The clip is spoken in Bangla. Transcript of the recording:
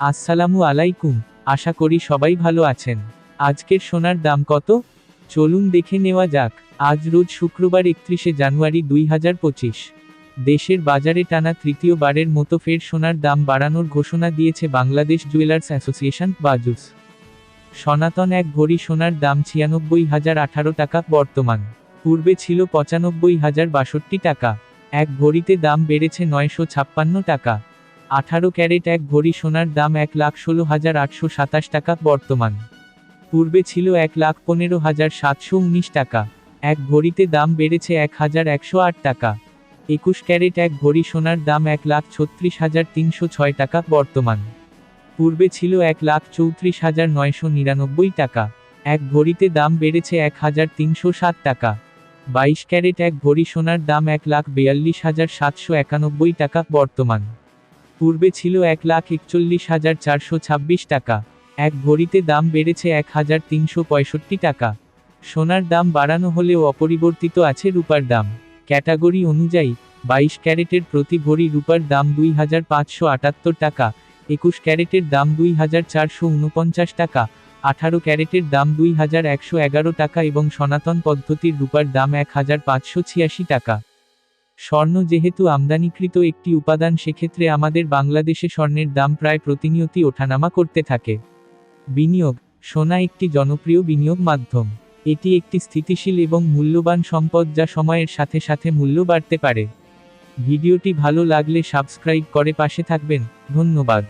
আসসালামু আলাইকুম, আশা করি সবাই ভালো আছেন। আজকের সোনার দাম কত? চলুন দেখে নেওয়া যাক, আজ রোজ শুক্রবার একত্রিশে জানুয়ারি দুই হাজার পঁচিশ। দেশের বাজারে টানা তৃতীয়বারের মতো ফের সোনার দাম বাড়ানোর ঘোষণা দিয়েছে বাংলাদেশ জুয়েলার্স অ্যাসোসিয়েশন, বাজুস। সনাতন এক ভরি সোনার দাম ছিয়ানব্বই হাজার আঠারো টাকা, বর্তমান। পূর্বে ছিল পঁচানব্বই হাজার বাষট্টি টাকা। এক ভরিতে দাম বেড়েছে নয়শো ছাপ্পান্ন টাকা। আঠারো ক্যারেট এক ভরি সোনার দাম এক লাখ ষোলো হাজার আটশো সাতাশ টাকা বর্তমান। পূর্বে ছিল এক লাখ পনেরো হাজার সাতশো উনিশ টাকা। এক ভরিতে দাম বেড়েছে এক হাজার একশো আট টাকা। একুশ ক্যারেট এক ভরি সোনার দাম এক লাখ ছত্রিশ হাজার তিনশো ছয় টাকা বর্তমান। পূর্বে ছিল এক লাখ চৌত্রিশ হাজার নয়শো নিরানব্বই টাকা। এক ভরিতে দাম বেড়েছে এক হাজার তিনশো সাত টাকা। বাইশ ক্যারেট এক ভরি সোনার দাম এক লাখ বিয়াল্লিশ হাজার সাতশো একানব্বই টাকা বর্তমান। পূর্বে ছিল এক লাখ একচল্লিশ হাজার চারশো ছাব্বিশ টাকা। এক ভরিতে দাম বেড়েছে এক হাজার তিনশো পঁয়ষট্টি টাকা। সোনার দাম বাড়ানো হলেও অপরিবর্তিত আছে রূপার দাম। ক্যাটাগরি অনুযায়ী, বাইশ ক্যারেটের প্রতি ভরি রূপার দাম দুই হাজার পাঁচশো আটাত্তর টাকা, একুশ ক্যারেটের দাম দুই হাজার চারশো উনপঞ্চাশ টাকা, আঠারো ক্যারেটের দাম দুই হাজার একশো এগারো টাকা এবং সনাতন পদ্ধতির রূপার দাম এক হাজার পাঁচশো ছিয়াশি টাকা। স্বর্ণ যেহেতু আমদানিকৃত একটি উপাদান, সেক্ষেত্রে আমাদের বাংলাদেশে স্বর্ণের দাম প্রায় প্রতিনিয়তই ওঠানামা করতে থাকে। বিনিয়োগ, সোনা একটি জনপ্রিয় বিনিয়োগ মাধ্যম। এটি একটি স্থিতিশীল এবং মূল্যবান সম্পদ যা সময়ের সাথে সাথে মূল্য বাড়তে পারে। ভিডিওটি ভালো লাগলে সাবস্ক্রাইব করে পাশে থাকবেন। ধন্যবাদ।